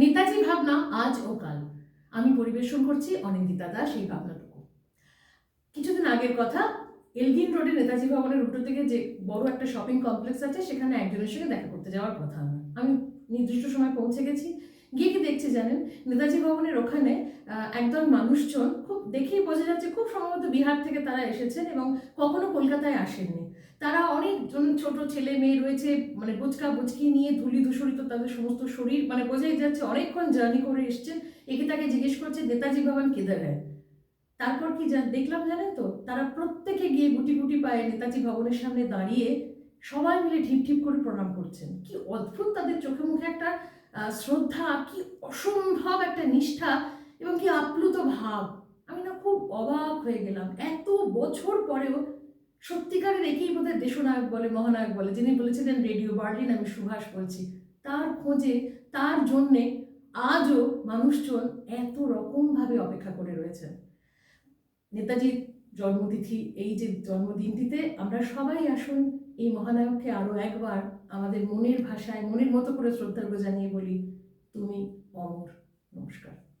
নেতাজি ভাবনা আজ ও কাল। আমি পরিবেশন করছি অনিন্দিতা দাস এই ভাবনাটুকু। কিছুদিন আগের কথা, এলগিন রোডে নেতাজি ভবনের উল্টো দিকে যে বড় একটা শপিং কমপ্লেক্স আছে, সেখানে একজনের সঙ্গে দেখা করতে যাওয়ার কথা আমার। আমি নির্দিষ্ট সময় পৌঁছে গেছি। গিয়ে কি দেখছি জানেন? নেতাজি ভবনের ওখানে একদল মানুষজন খুব দেখেই বোঝা যাচ্ছে খুব সম্ভবত বিহার থেকে তারা এসেছেন এবং কখনো কলকাতায় আসেননি। তারা অনেকজন ছোট ছেলে মেয়ে রয়েছে মানে বুচকা বুচকি নিয়ে ধুলি ধূসরিত তাদের সমস্ত শরীর মানে বোঝাই যাচ্ছে অনেকক্ষণ জার্নি করে এসছেন একে তাকে জিজ্ঞেস করছে, নেতাজি ভবন কিধার হ্যায়? তারপর কি দেখলাম জানেন তো, তারা প্রত্যেকে গিয়ে গুটি গুটি পায়ে নেতাজি ভবনের সামনে দাঁড়িয়ে সবাই মিলে ঢিপ ঢিপ করে প্রণাম করছেন। কি অদ্ভুত তাদের চোখে মুখে একটা শ্রদ্ধা, কি অসম্ভব একটা নিষ্ঠা এবং কি আপ্লুত ভাব। আমি না খুব অবাক হয়ে গেলাম। এত বছর পরেও সত্যিকারের একেই বোধহয় দেশনায়ক বলে, মহানায়ক বলে, যিনি বলেছিলেন, রেডিও বার্লিন, আমি সুভাষ বলছি। তার খোঁজে, তার জন্যে আজও মানুষজন এত রকমভাবে অপেক্ষা করে রয়েছেন। নেতাজির জন্মতিথি, এই যে জন্মদিনটিতে আমরা সবাই আসুন, এই মহানায়ককে আরও একবার আমাদের মনের ভাষায়, মনের মতো করে শ্রদ্ধার্ঘ জানিয়ে বলি, তুমি অমর, নমস্কার।